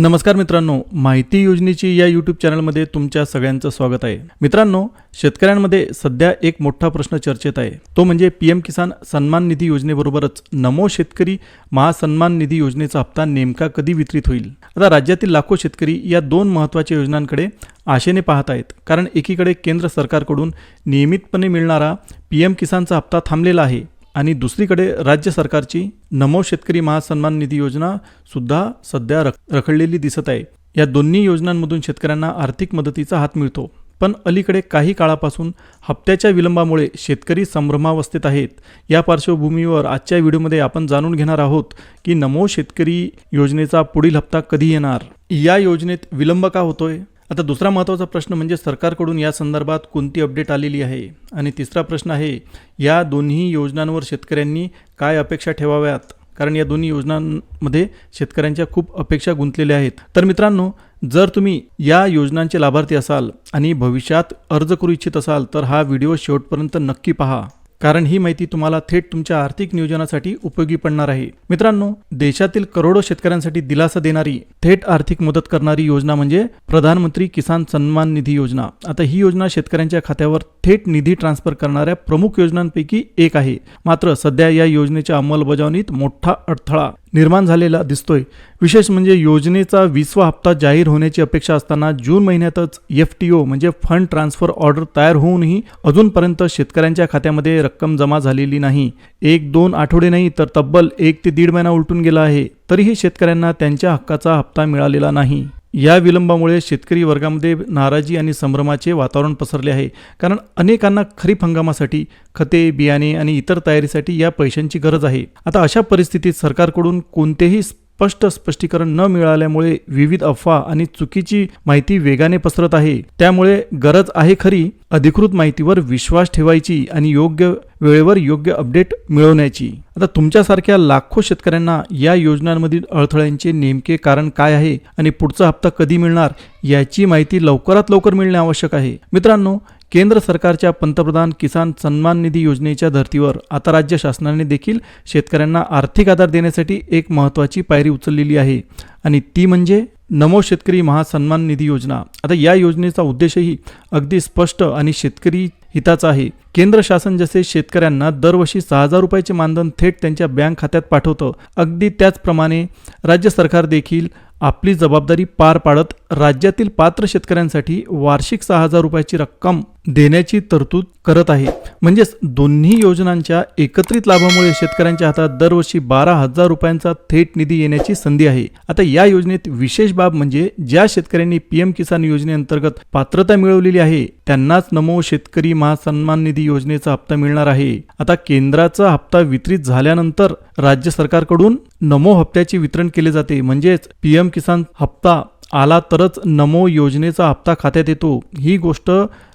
नमस्कार मित्रांनो माहिती योजनेची या यूट्यूब चॅनलमध्ये तुमच्या सगळ्यांचं स्वागत आहे. मित्रांनो शेतकऱ्यांमध्ये सध्या एक मोठा प्रश्न चर्चेत आहे. तो म्हणजे पी एम किसान सन्मान निधी योजनेबरोबरच नमो शेतकरी महासन्मान निधी योजनेचा हप्ता नेमका कधी वितरित होईल? आता राज्यातील लाखो शेतकरी या दोन महत्त्वाच्या योजनांकडे आशेने पाहत आहेत. कारण एकीकडे केंद्र सरकारकडून नियमितपणे मिळणारा पी एम किसानचा हप्ता थांबलेला आहे. आणि दुसरीकडे राज्य सरकारची नमो शेतकरी महासन्मान निधी योजना सुद्धा सध्या रख रखडलेली दिसत आहे. या दोन्ही योजनांमधून शेतकऱ्यांना आर्थिक मदतीचा हात मिळतो. पण अलीकडे काही काळापासून हप्त्याच्या विलंबामुळे शेतकरी संभ्रमावस्थेत आहेत. या पार्श्वभूमीवर आजच्या व्हिडिओमध्ये आपण जाणून घेणार आहोत की नमो शेतकरी योजनेचा पुढील हप्ता कधी येणार? या योजनेत विलंब का होतोय? आता दुसरा महत्त्वाचा प्रश्न म्हणजे सरकारकडून या संदर्भात कोणती अपडेट आलेली आहे? आणि तिसरा प्रश्न आहे या दोन्ही योजनांवर शेतकऱ्यांनी काय अपेक्षा ठेवाव्यात? कारण या दोन्ही योजनांमध्ये शेतकऱ्यांच्या खूप अपेक्षा गुंतलेल्या आहेत. तर मित्रांनो जर तुम्ही या योजनांचे लाभार्थी असाल आणि भविष्यात अर्ज करू इच्छित असाल तर हा व्हिडिओ शेवटपर्यंत नक्की पहा. कारण ही माहिती तुम्हाला थेट तुमच्या आर्थिक नियोजनासाठी उपयोगी पडणार आहे. मित्रांनो देशातील करोडो शेतकऱ्यांसाठी दिलासा देणारी थेट आर्थिक मदत करणारी योजना म्हणजे प्रधानमंत्री किसान सन्मान निधी योजना. आता ही योजना शेतकऱ्यांच्या खात्यावर थेट निधी ट्रान्सफर करणाऱ्या प्रमुख योजनांपैकी एक आहे. मात्र सध्या या योजनेच्या अंमलबजावणीत मोठा अडथळा निर्माण झालेला दिसतोय. विशेष म्हणजे योजनेचा वीसवा हप्ता जाहीर होण्याची अपेक्षा असताना जून महिन्यातच एफ टी ओ म्हणजे फंड ट्रान्सफर ऑर्डर तयार होऊनही अजूनपर्यंत शेतकऱ्यांच्या खात्यामध्ये रक्कम जमा झालेली नाही. एक दोन आठवडे नाही तर तब्बल एक ते दीड महिना उलटून गेला आहे. तरीही शेतकऱ्यांना त्यांच्या हक्काचा हप्ता मिळालेला नाही. या विलंबामुळे शेतकरी वर्गामध्ये नाराजी आणि संभ्रमाचे वातावरण पसरले आहे. कारण अनेकांना खरीप हंगामासाठी खते बियाणे आणि इतर तयारीसाठी या पैशांची गरज आहे. आता अशा परिस्थितीत सरकारकडून कोणतेही स्पष्ट स्पष्टीकरण न मिळाल्यामुळे विविध अफवा आणि चुकीची माहिती वेगाने पसरत आहे. त्यामुळे गरज आहे खरी अधिकृत माहितीवर विश्वास ठेवायची आणि योग्य वेळेवर योग्य अपडेट मिळवण्याची. आता तुमच्यासारख्या लाखो शेतकऱ्यांना या योजनांमधील अडथळ्यांचे नेमके कारण काय आहे आणि पुढचा हप्ता कधी मिळणार याची माहिती लवकरात लवकर मिळणे आवश्यक आहे. मित्रांनो केंद्र सरकारच्या पंतप्रधान किसान सन्मान निधी योजनेच्या धर्तीवर आता राज्य शासनाने देखील शेतकऱ्यांना आर्थिक आधार देण्यासाठी एक महत्त्वाची पायरी उचललेली आहे. आणि ती म्हणजे नमो शेतकरी महासन्मान निधी योजना. आता या योजनेचा उद्देशही अगदी स्पष्ट आणि शेतकरी हिताचा आहे. केंद्र शासन जसे शेतकऱ्यांना दरवर्षी सहा हजार रुपयाचे मानधन थेट त्यांच्या बँक खात्यात पाठवतं अगदी त्याचप्रमाणे राज्य सरकार देखील आपली जबाबदारी पार पाडत राज्यातील पात्र शेतकऱ्यांसाठी वार्षिक सहा हजार रुपयाची रक्कम देण्याची तरतूद करत आहे. म्हणजेच दोन्ही योजनांच्या एकत्रित लाभामुळे शेतकऱ्यांच्या हातात दरवर्षी बारा हजार रुपयांचा थेट निधी येण्याची संधी आहे. आता या योजनेत विशेष बाब म्हणजे ज्या शेतकऱ्यांनी पीएम किसान योजनेअंतर्गत पात्रता मिळवलेली आहे त्यांनाच नमो शेतकरी महासन्मान निधी योजनेचा हप्ता मिळणार आहे. आता केंद्राचा हप्ता वितरित झाल्यानंतर राज्य सरकारकडून नमो हप्त्याचे वितरण केले जाते. म्हणजेच पीएम किसान हप्ता आला तरच नमो योजनेचा हप्ता खात्यात येतो. ही गोष्ट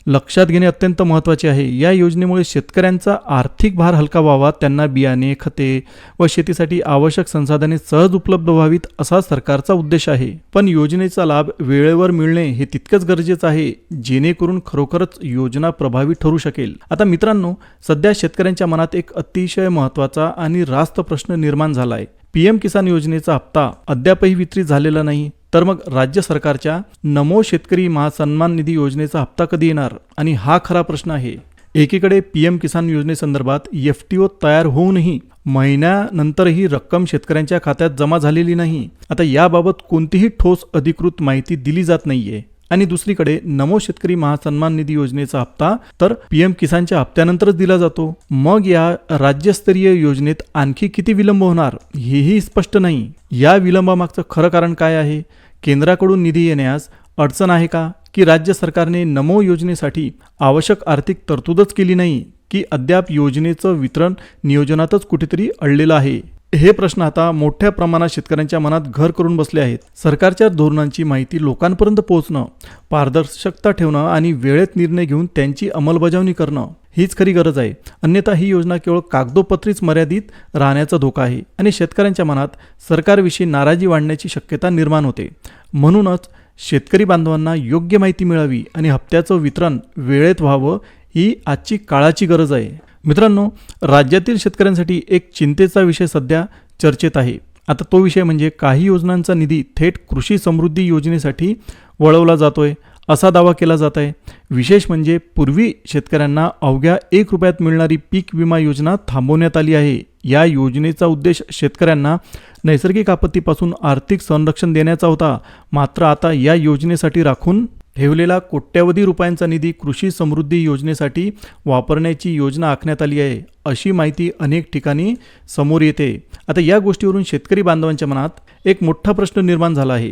लक्षात घेणे अत्यंत महत्त्वाचे आहे. या योजनेमुळे शेतकऱ्यांचा आर्थिक भार हलका व्हावा त्यांना बियाणे खते व शेतीसाठी आवश्यक संसाधने सहज उपलब्ध व्हावीत असा सरकारचा उद्देश आहे. पण योजनेचा लाभ वेळेवर मिळणे हे तितकंच गरजेचं आहे जेणेकरून खरोखरच योजना प्रभावी ठरू शकेल. आता मित्रांनो सध्या शेतकऱ्यांच्या मनात एक अतिशय महत्त्वाचा आणि रास्त प्रश्न निर्माण झाला आहे पीएम किसान योजनेचा हप्ता अद्यापही वितरित झालेला नाही. तर मग राज्य सरकारच्या नमो शेतकरी महासन्मान निधी योजनेचा हप्ता कधी येणार? आणि हा खरा प्रश्न आहे. एकीकडे पीएम किसान योजनेसंदर्भात एफ टी ओ तयार होऊनही महिन्यानंतरही रक्कम शेतकऱ्यांच्या खात्यात जमा झालेली नाही. आता याबाबत कोणतीही ठोस अधिकृत माहिती दिली जात नाहीये. आणि दुसरीकडे नमो शेतकरी महासन्मान निधी योजनेचा हप्ता तर पीएम किसानच्या हप्त्यानंतरच दिला जातो. मग या राज्यस्तरीय योजनेत आणखी किती विलंब होणार हेही स्पष्ट नाही. या विलंबामागचं खरं कारण काय आहे? केंद्राकडून निधी येण्यास अडचण आहे का? की राज्य सरकारने नमो योजनेसाठी आवश्यक आर्थिक तरतूदच केली नाही? की अद्याप योजनेचं वितरण नियोजनातच कुठेतरी अडलेलं आहे? हे प्रश्न आता मोठ्या प्रमाणात शेतकऱ्यांच्या मनात घर करून बसले आहेत. सरकारच्या धोरणांची माहिती लोकांपर्यंत पोहोचणं पारदर्शकता ठेवणं आणि वेळेत निर्णय घेऊन त्यांची अंमलबजावणी करणं हीच खरी गरज आहे. अन्यथा ही योजना केवळ कागदोपत्रीच मर्यादित राहण्याचा धोका आहे आणि शेतकऱ्यांच्या मनात सरकारविषयी नाराजी वाढण्याची शक्यता निर्माण होते. म्हणूनच शेतकरी बांधवांना योग्य माहिती मिळावी आणि हप्त्याचं वितरण वेळेत व्हावं ही आजची काळाची गरज आहे. मित्रांनो राज्यातील शेतकऱ्यांसाठी एक चिंतेचा विषय सध्या चर्चेत आहे. आता तो विषय म्हणजे काही योजनांचा निधी थेट कृषी समृद्धी योजनेसाठी वळवला जातोय असा दावा केला जात आहे. विशेष म्हणजे पूर्वी शेतकऱ्यांना अवघ्या एक रुपयात मिळणारी पीक विमा योजना थांबवण्यात आली आहे. या योजनेचा उद्देश शेतकऱ्यांना नैसर्गिक आपत्तीपासून आर्थिक संरक्षण देण्याचा होता. मात्र आता या योजनेसाठी राखून ठेवलेला कोट्यवधी रुपयांचा निधी कृषी समृद्धी योजनेसाठी वापरण्याची योजना आखण्यात आली आहे अशी माहिती अनेक ठिकाणी समोर येते. आता या गोष्टीवरून शेतकरी बांधवांच्या मनात एक मोठा प्रश्न निर्माण झाला आहे.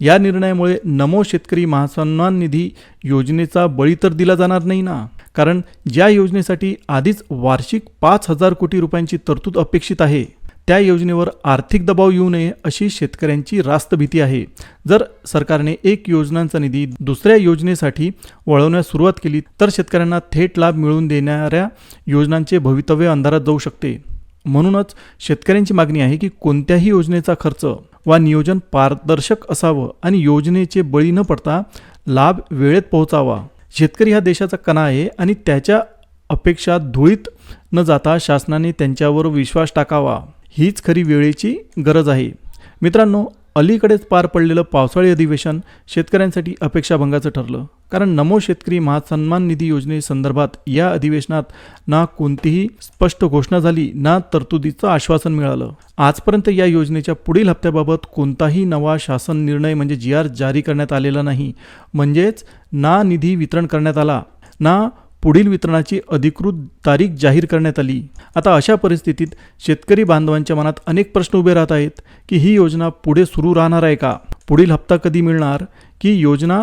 या निर्णयामुळे नमो शेतकरी महासन्मान निधी योजनेचा बळी तर दिला जाणार नाही ना? कारण ज्या योजनेसाठी आधीच वार्षिक पाच हजार कोटी रुपयांची तरतूद अपेक्षित आहे. त्या योजनेवर आर्थिक दबाव येऊ नये अशी शेतकऱ्यांची रास्त भीती आहे. जर सरकारने एक योजनांचा निधी दुसऱ्या योजनेसाठी वळवण्यास सुरुवात केली तर शेतकऱ्यांना थेट लाभ मिळवून देणाऱ्या योजनांचे भवितव्य अंधारात जाऊ शकते. म्हणूनच शेतकऱ्यांची मागणी आहे की कोणत्याही योजनेचा खर्च वा नियोजन पारदर्शक असावं आणि योजनेचे बळी न पडता लाभ वेळेत पोहोचावा. शेतकरी हा देशाचा कणा आहे आणि त्याच्या अपेक्षा धुळीत न जाता शासनाने त्यांच्यावर विश्वास टाकावा. हीच खरी वेळेची गरज आहे. मित्रांनो अलीकडेच पार पडलेलं पावसाळी अधिवेशन शेतकऱ्यांसाठी अपेक्षाभंगाचं ठरलं. कारण नमो शेतकरी महासन्मान निधी योजनेसंदर्भात या अधिवेशनात ना कोणतीही स्पष्ट घोषणा झाली ना तरतुदीचं आश्वासन मिळालं. आजपर्यंत या योजनेच्या पुढील हप्त्याबाबत कोणताही नवा शासन निर्णय म्हणजे जी आर जारी करण्यात आलेला नाही. म्हणजेच ना निधी वितरण करण्यात आला ना पुढील वितरणाची अधिकृत तारीख जाहीर करण्यात आली. आता अशा परिस्थितीत शेतकरी बांधवांच्या मनात अनेक प्रश्न उभे राहत आहेत की ही योजना पुढे सुरू राहणार आहे का? पुढील हप्ता कधी मिळणार? की योजना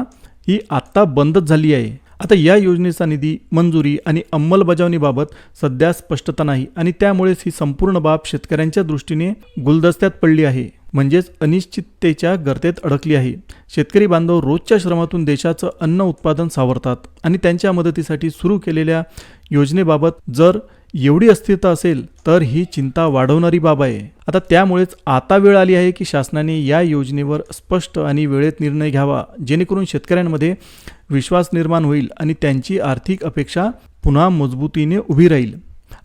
ही आत्ता बंदच झाली आहे? आता या योजनेचा निधी मंजुरी आणि अंमलबजावणीबाबत सध्या स्पष्टता नाही आणि त्यामुळेच ही संपूर्ण बाब शेतकऱ्यांच्या दृष्टीने गुलदस्त्यात पडली आहे. म्हणजेच अनिश्चिततेच्या गर्तेत अडकली आहे. शेतकरी बांधव रोजच्या श्रमातून देशाचं अन्न उत्पादन सावरतात आणि त्यांच्या मदतीसाठी सुरू केलेल्या योजनेबाबत जर एवढी अस्थिरता असेल तर ही चिंता वाढवणारी बाब आहे. आता त्यामुळेच आता वेळ आली आहे की शासनाने या योजनेवर स्पष्ट आणि वेळेत निर्णय घ्यावा जेणेकरून शेतकऱ्यांमध्ये विश्वास निर्माण होईल आणि त्यांची आर्थिक अपेक्षा पुन्हा मजबूतीने उभी राहील.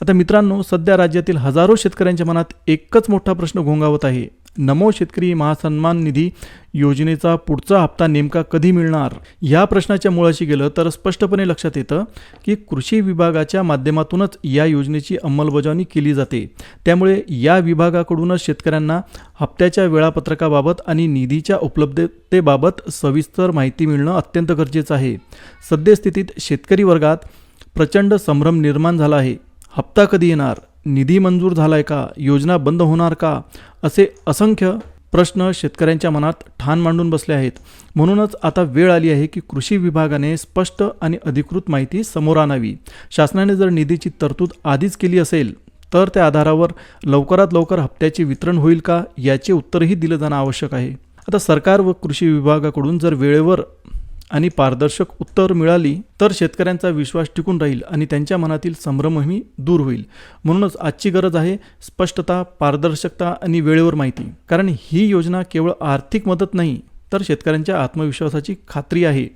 आता मित्रांनो सध्या राज्यातील हजारो शेतकऱ्यांच्या मनात एकच मोठा प्रश्न घोंगावत आहे. नमो शेतकरी महासन्मान निधी योजनेचा पुढचा हप्ता नेमका कधी मिळणार? या प्रश्नाच्या मुळाशी गेलं तर स्पष्टपणे लक्षात येतं की कृषी विभागाच्या माध्यमातूनच या योजनेची अंमलबजावणी केली जाते. त्यामुळे या विभागाकडूनच शेतकऱ्यांना हप्त्याच्या वेळापत्रकाबाबत आणि निधीच्या उपलब्धतेबाबत सविस्तर माहिती मिळणं अत्यंत गरजेचं आहे. सद्यस्थितीत शेतकरी वर्गात प्रचंड संभ्रम निर्माण झाला आहे. हप्ता कधी येणार? निधी मंजूर झालाय का? योजना बंद होणार का? असे असंख्य प्रश्न शेतकऱ्यांच्या मनात ठाण मांडून बसले आहेत. म्हणूनच आता वेळ आली आहे की कृषी विभागाने स्पष्ट आणि अधिकृत माहिती समोर आणावी. शासनाने जर निधीची तरतूद आधीच केली असेल तर त्या आधारावर लवकरात लवकर हप्त्याचे वितरण होईल का? याचे उत्तरही दिलं जाणं आवश्यक आहे. आता सरकार व कृषी विभागाकडून जर वेळेवर आणि पारदर्शक उत्तर मिळाली तर शेतकऱ्यांचा विश्वास टिकून राहील आणि त्यांच्या मनातील संभ्रमही दूर होईल. म्हणूनच आजची गरज आहे स्पष्टता पारदर्शकता आणि वेळेवर माहिती. कारण ही योजना केवळ आर्थिक मदत नाही तर शेतकऱ्यांच्या आत्मविश्वासाची खात्री आहे.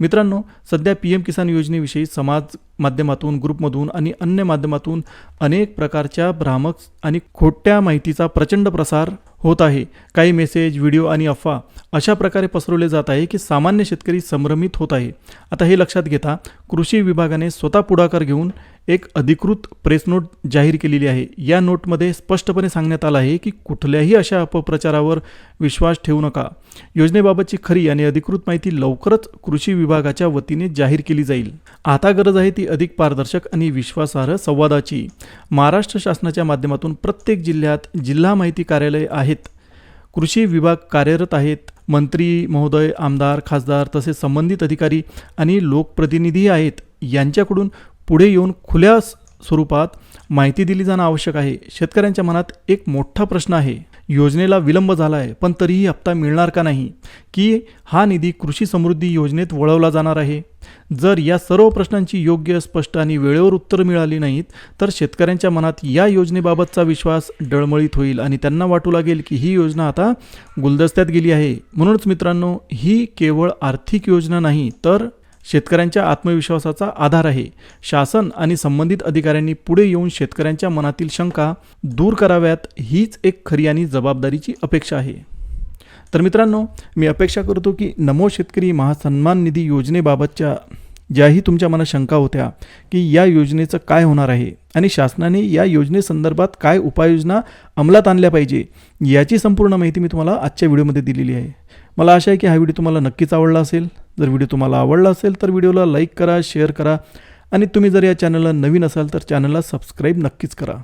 मित्रांनो सध्या पी एम किसान योजनेविषयी समाज माध्यमातून ग्रुपमधून आणि अन्य माध्यमातून अनेक प्रकारच्या भ्रामक आणि खोट्या माहितीचा प्रचंड प्रसार होत आहे. काही मेसेज व्हिडिओ आणि अफवा अशा प्रकारे पसरवले जात आहे की सामान्य शेतकरी संभ्रमित होत आहे. आता हे लक्षात घेता कृषी विभागाने स्वतः पुढाकार घेऊन एक अधिकृत प्रेस नोट जाहीर केलेली आहे. या नोटमध्ये स्पष्टपणे सांगण्यात आलं आहे की कुठल्याही अशा अपप्रचारावर विश्वास ठेवू नका. योजनेबाबतची खरी आणि अधिकृत माहिती लवकरच कृषी विभागाच्या वतीने जाहीर केली जाईल. आता गरज आहे ती अधिक पारदर्शक आणि विश्वासार्ह संवादाची. महाराष्ट्र शासनाच्या माध्यमातून प्रत्येक जिल्ह्यात जिल्हा माहिती कार्यालय आहे कृषी विभाग कार्यरत आहेत. मंत्री महोदय आमदार खासदार तसेच संबंधित अधिकारी आणि लोकप्रतिनिधी आहेत. यांच्याकडून पुढे येऊन खुल्या स्वरूपात माहिती दिली जाणं आवश्यक आहे. शेतकऱ्यांच्या मनात एक मोठा प्रश्न आहे. योजनेला विलंब झाला आहे पण तरीही हप्ता मिळणार का नाही? की हा निधी कृषी समृद्धी योजनेत वळवला जाणार आहे? जर या सर्व प्रश्नांची योग्य स्पष्ट आणि वेळेवर उत्तर मिळाली नाहीत तर शेतकऱ्यांच्या मनात या योजनेबाबतचा विश्वास डळमळीत होईल आणि त्यांना वाटू लागेल की ही योजना आता गुलदस्त्यात गेली आहे. म्हणूनच मित्रांनो ही केवळ आर्थिक योजना नाही तर शेतकऱ्यांच्या आत्मविश्वासाचा आधार आहे. शासन आणि संबंधित अधिकाऱ्यांनी पुढे येऊन शेतकऱ्यांच्या मनातील शंका दूर कराव्यात हीच एक खरी आणि जबाबदारीची अपेक्षा आहे. तर मित्रांनो मी अपेक्षा करतो की नमो शेतकरी महासन्मान निधी योजनेबाबतच्या ज्याही तुमच्या मनात शंका होत्या की या योजनेचं काय होणार आहे आणि शासनाने या योजनेसंदर्भात काय उपाययोजना अंमलात आणल्या पाहिजे याची संपूर्ण माहिती मी तुम्हाला आजच्या व्हिडिओमध्ये दिलेली आहे. मला आशा आहे की हा व्हिडिओ तुम्हाला नक्कीच आवडला असेल. जर व्हिडिओ तुम्हाला आवडला असेल तर व्हिडिओला लाईक करा शेअर करा. आणि तुम्ही जर या चॅनलला नवीन असाल तर चॅनलला सबस्क्राईब नक्कीच करा.